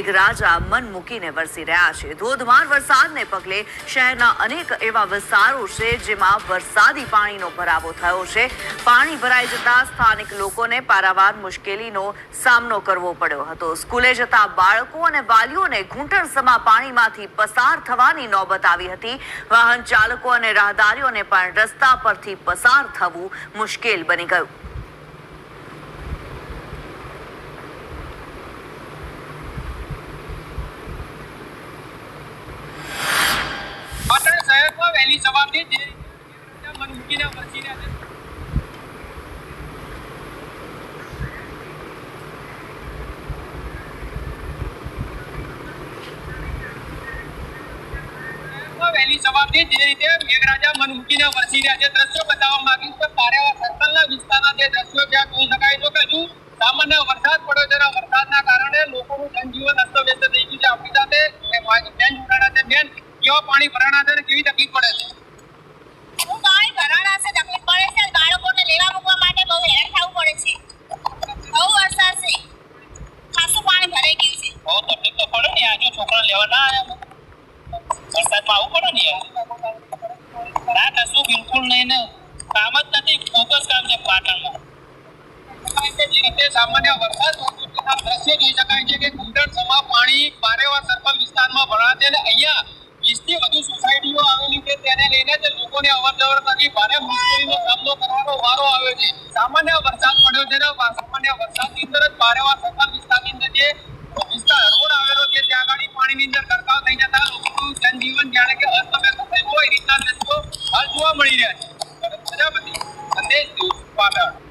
મેઘરાજા મન મૂકીને વરસી રહ્યા છે. ધોધમાર વરસાદને પગલે શહેરના અનેક એવા વિસ્તારો છે જેમાં વરસાદી પાણીનો ભરાવો થયો છે. પાણી ભરાઈ જતા સ્થાનિક લોકોને પારાવાર મુશ્કેલીનો સામનો કરવો પડ્યો હતો. સ્કૂલે જતા બાળકો અને વાલીઓને ઘૂંટણસમા પાણીમાંથી પસાર થવાની નોબત આવી હતી. વાહન ચાલકો અને રાહદારીઓને પણ રસ્તા પરથી પસાર થવું મુશ્કેલ બની ગયું પાટણ શહેરમાં વહેલી સવારથી જે રીતે મન મૂકીને વરસી રહ્યા છે. શહેરમાં વહેલી સવારથી જે રીતે મેઘરાજા મન મૂકીને વરસી રહ્યા છે. દ્રશ્યો બતાવવા માંગીશ કે પારેવા સર્કલના બેન પાણી ભરાણા છે કેવી તકલીફ પડે છે? હું પાણી ભરાણા છે તકલીફ પડે છે બાળકોને લેવા મૂકવા માટે બહુ હેરાન થવું પડે છે. બહુ વરસાદ છે. ખાસું પાણી ભરાઈ ગયું છે. બહુ તકલીફ તો પડે ને આજે છોકરા લેવા ના આવ્યા વરસાદમાં આવું પડે ને યાર? ના કશું બિલકુલ નહીં ને. કામ જ નથી ફોકસ કામ છે પાટણમાં. જે રીતે સામાન્ય વરસાદ દ્રશ્યો જોઈ શકાય છે કે ઘૂંટણસમાં પાણી પારેવા સર્કલ વિસ્તારમાં ભરાય છે અને અહીંયા વીસથી વધુ સોસાયટીઓ આવેલી છે તેને લઈને જે લોકોને અવરજવર કરવી ભારે મુશ્કેલીનો સામનો કરવાનો વારો આવ્યો છે. સામાન્ય વરસાદ પડ્યો છે ને સામાન્ય વરસાદની અંદર જ પારેવા સરકાર વિસ્તારની અંદર જે વિસ્તાર રોડ આવેલો છે, ત્યાં આગળ પાણીની અંદર ગરકાવ થઈ જતા લોકોનું જનજીવન જાણે કે અસ્તવ્યસ્ત થયું હોય રીતના દ્રશ્યો હાલ જોવા મળી રહ્યા છે. પ્રજાપતિ સંદેશ પાટણ.